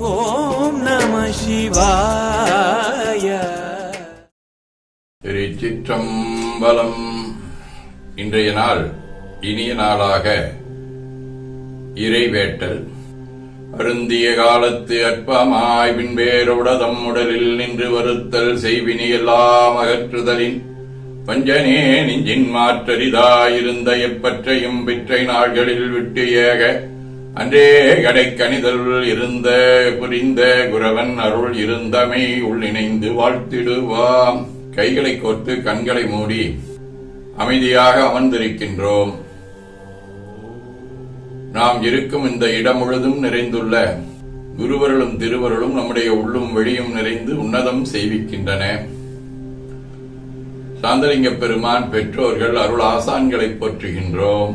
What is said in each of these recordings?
ஓம் நம சிவாய. திருச்சிற்றம்பலம். இன்றைய நாள் இனிய நாளாக இறைவேட்டல். அருந்திய காலத்து அற்பமாய் பின்பேருடதம் உடலில் நின்று வருத்தல் செய்வினி எல்லாம் அகற்றுதலின். பஞ்சனே நெஞ்சின் மாற்றரிதாயிருந்த எப்பற்றையும் பிற்றை நாள்களில் விட்டு ஏக அன்றே கடைக்கணிதல் இருந்த புரிந்த குரவன் அருள் இருந்தமை உள்ளிணைந்து வாழ்த்திடுவாம். கைகளை கோர்த்து கண்களை மூடி அமைதியாக அமர்ந்திருக்கின்றோம். நாம் இருக்கும் இந்த இடம் முழுதும் நிறைந்துள்ள குருவருளும் திருவருளும் நம்முடைய உள்ளும் வெளியும் நிறைந்து உன்னதம் செய்விக்கின்றன. சாந்தலிங்க பெருமான் பெற்றோர்கள் அருள் ஆசான்களை போற்றுகின்றோம்.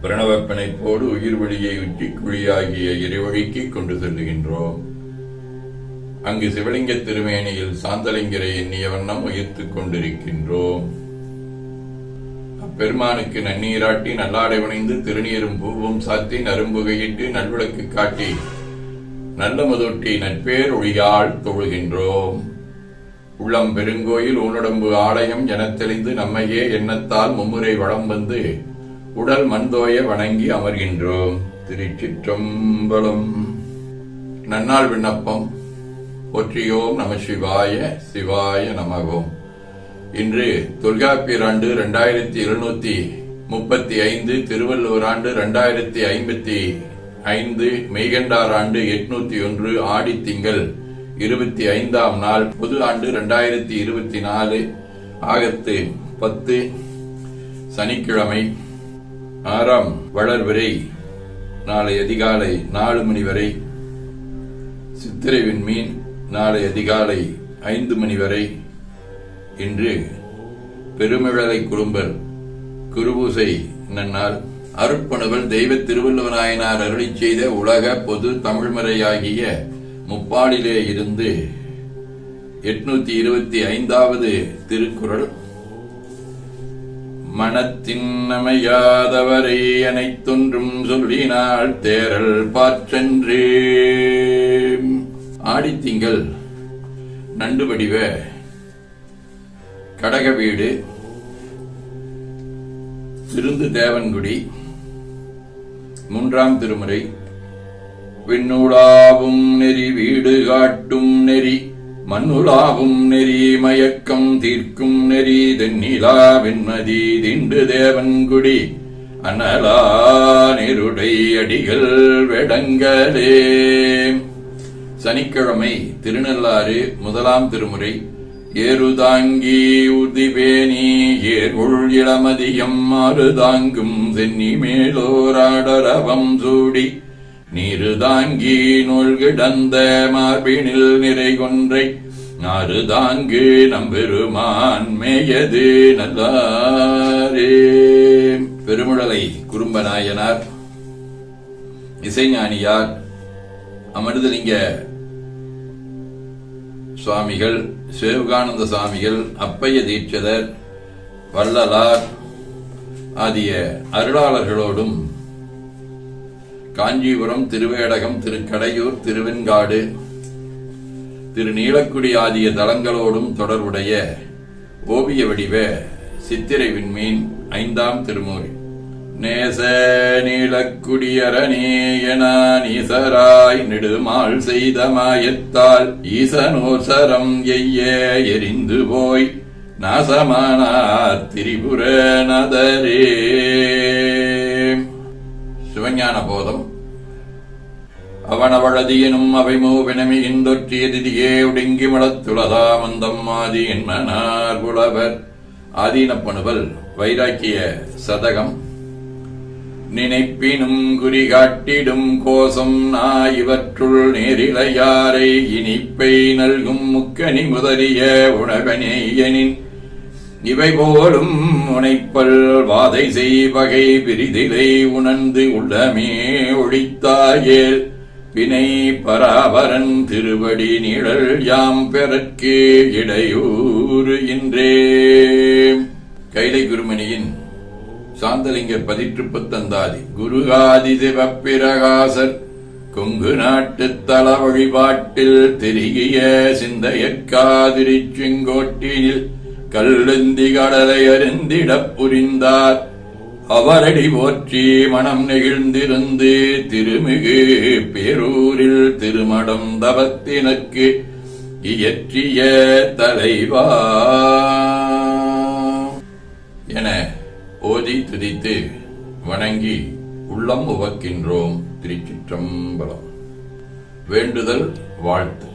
பிரணவப்பிணைப்போடு உயிர் வழியை உச்சி குழியாகிய இறைவழிக்கு கொண்டு செல்லுகின்றோம் அங்கு சிவலிங்க திருமேனியில் சாந்தலிங்கரை எண்ணிய வண்ணம் உயர்த்துக் கொண்டிருக்கின்றோம் அப்பெருமானுக்கு நன்னீராட்டி நல்லாடை வணைந்து திருநீரும் பூவும் சாத்தி நரும்புகையிட்டு நல்விளக்கு காட்டி நல்ல முதொட்டி நட்பேர் ஒழியால் தொழுகின்றோம் உள்ளம் பெருங்கோயில் ஊனுடம்பு ஆலயம் என தெளிந்து நம்மையே எண்ணத்தால் மும்முறை வளம் வந்து உடல் மண்தோய வணங்கி அமர்கின்றோம். திருச்சிற்றம்பலம். நன்னாள் விண்ணப்பம். ஒற்றியோம் நம சிவாய சிவாய நமகோம் இன்று தொல்காப்பியர் ஆண்டு இரண்டாயிரத்தி இருநூத்தி முப்பத்தி ஐந்து திருவள்ளுவர் ஆண்டு இரண்டாயிரத்தி ஐம்பத்தி ஐந்து மெய்கண்டார் ஆண்டு எட்நூத்தி ஒன்று ஆடி திங்கள் இருபத்தி ஐந்தாம் நாள் புது ஆண்டு இரண்டாயிரத்தி இருபத்தி நாலு ஆகத்து பத்து சனிக்கிழமை. ஆறாம் வளர்வரை நாளை அதிகாலை நாலு மணி வரை. சித்திரை விண்மீன் நாளை அதிகாலை ஐந்து மணி வரை. இன்று பெருமிழலை குடும்பர் குருபூசை நன்னால் அருட்பணுவல் தெய்வ திருவள்ளுவநாயனார் அருளி செய்த உலக பொது தமிழ்மறையாகிய முப்பாடிலே இருந்து எட்நூத்தி இருபத்தி ஐந்தாவது திருக்குறள் மனத்தின் அமையாதவரை அனைத்தொன்றும் சொல்லினாள் தேரல் பாற்றென்று ஆடித்திங்கள். நண்டு வடிவ. கடக வீடு. திருந்து தேவன்குடி. மூன்றாம் திருமுறை. விண்ணுலாவும் நெறி வீடு காட்டும் நெறி. மண்ணுலாவும் நெறி மயக்கம் தீர்க்கும் நெறி தென்னிலா வெண்மதி திண்டு தேவன்குடி. அனலா நெருடை அடிகள் வெடங்கலே. சனிக்கிழமை திருநள்ளாறு முதலாம் திருமுறை. ஏறுதாங்கி உதிவேணி ஏர்கொள் இளமதியம் மாறுதாங்கும் சென்னி மேலோராடரவம் சூடி. நீருதாங்கி நூல் கிடந்த மார்பினில் நிறை கொன்றை. நாறுதாங்கு நம்பெருமான் மேயது நல்லாரே. பெருமுழலை குறும்ப நாயனார் இசைஞானியார் அமிர்தலிங்க சுவாமிகள் சிவகானந்த சுவாமிகள் அப்பைய தீட்சிதர் வள்ளலார் ஆகிய அருளாளர்களோடும் காஞ்சிபுரம் திருவேடகம் திருக்கடையூர் திருவெண்காடு திரு நீலக்குடி ஆகிய தலங்களோடும் தொடர்புடைய ஓவிய வடிவ சித்திரை விண்மீன் ஐந்தாம் திருமூரி நேச நீலக்குடியரனேயனான் ஈசராய் நெடுமாள் செய்த மாயத்தால் ஈசனோர் சரம் எரிந்து போய் நாசமானார் திரிபுர நதரே. சிவஞான போதம் அவனவழதியனும் அவை இந்தொற்றிய திதியே ஒடுங்கி மலத்துளதா மந்தம் ஆதி என்மனார் புலவர். ஆதீனப்பணுவல் வைராக்கிய சதகம். நினைப்பினும் குறி காட்டிடும் கோசம் நா இவற்றுள் நேரிலையாரை இனிப்பை நல்கும் முக்கனி முதலிய உணவனேயனின் இவை போலும் முனைப்பல் வாதை செய்வகை பிரிதிலை உணர்ந்து உள்ளமே ஒழித்தாயேல் வினை பராபரன் திருவடி நிழல் யாம் பெறற்கு இடையூறு இன்றே. கைலை குருமணியின் சாந்தலிங்க பதிற்றுப்பத்தந்தாதி குருகாதி சிவப்பிரகாசர் கொங்கு நாட்டு தல வழிபாட்டில் தெரிகிய சிந்தையற்காதிரி செங்கோட்டினில் கல்லுந்தி கடலை அருந்திடப் புரிந்தார். அவரடி போற்றி மனம் நெகிழ்ந்திருந்து திருமிகு பேரூரில் திருமடம் தவத்தினக்கு இயற்றிய தலைவா. என ஓதி துதித்து வணங்கி உள்ளம் உவக்கின்றோம் திருச்சிற்றம்பலம். வேண்டுதல் வாழ்த்து.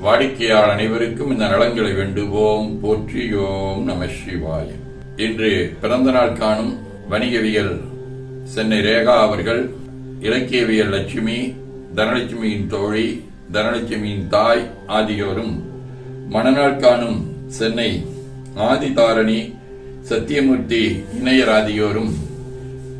வாடிக்கையாளர் அனைவருக்கும் இந்த நலன்களை வேண்டுவோம். போற்றியோம் நம சிவாய. இன்று பிறந்த நாள் காணும் வணிகவியல் சென்னை ரேகா அவர்கள் இலக்கியவியல் லட்சுமி தனலட்சுமியின் தோழி தனலட்சுமியின் தாய் ஆகியோரும் மணநாள் காணும் சென்னை ஆதிதாரணி சத்தியமூர்த்தி இணையர் ஆகியோரும்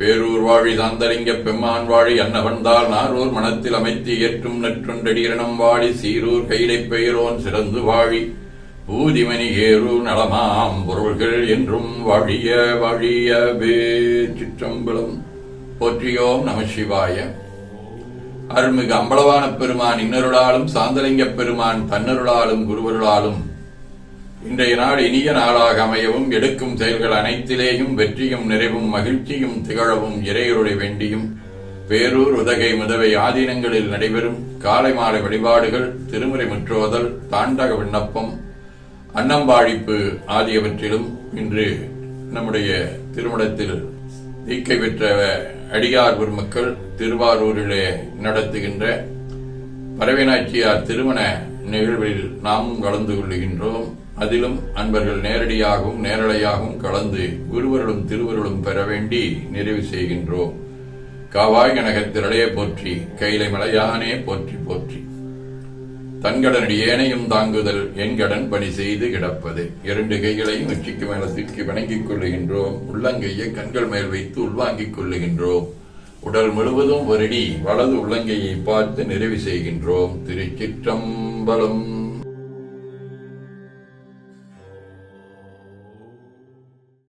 பேரூர் வாழி தாந்தரிங்க பெம்மான் வாழி அன்னவன்தால் நாரூர் மனத்தில் அமைத்து ஏற்றும் நற்றுண்டடிரணம் வாழி சீரூர் கைடை பெயரோன் சிறந்து வாழி பூதிமணி ஏறு நலமாம் பொருள்கள் என்றும் வாழிய வாழிய சிற்றம்பலம். போற்றியோம் நம சிவாய. அருள்மிகு அம்பலவான பெருமான் இன்னருளாலும் சாந்தலிங்க பெருமான் தன்னருளாலும் குருவருளாலும் இன்றைய நாள் இனிய நாளாக அமையவும் எடுக்கும் செயல்கள் அனைத்திலேயும் வெற்றியும் நிறைவும் மகிழ்ச்சியும் திகழவும் இறையருளை வேண்டியும். பேரூர் உதகை முதவை ஆதீனங்களில் நடைபெறும் காலை மாலை வழிபாடுகள் திருமுறை முற்றோதல் தாண்டக விண்ணப்பம் அன்னம்பாழிப்பு ஆகியவற்றிலும் இன்று நம்முடைய திருமணத்தில் தீக்கை பெற்ற அடியார் பெருமக்கள் திருவாரூரிலே நடத்துகின்ற பரவினாச்சியார் திருமண நிகழ்வில் நாமும் கலந்து கொள்ளுகின்றோம். அதிலும் அன்பர்கள் நேரடியாகவும் நேரலையாகவும் கலந்து குருவருளும் திருவருளும் பெற வேண்டி நிறைவு செய்கின்றோம். காவாய் கனகத்திரளையே போற்றி கைலை மலையானே போற்றி போற்றி. தன்கடனடி ஏனையும் தாங்குதல் என் கடன் பணி செய்து கிடப்பது. இரண்டு கைகளையும் உச்சிக்கு மேல தூக்கி வணங்கிக் கொள்ளுகின்றோம். உள்ளங்கையை கண்கள் மேல் வைத்து உள்வாங்கிக் கொள்ளுகின்றோம். உடல் முழுவதும் வருடி வலது உள்ளங்கையை பார்த்து நிறைவு செய்கின்றோம். திருச்சிற்றம்பலம்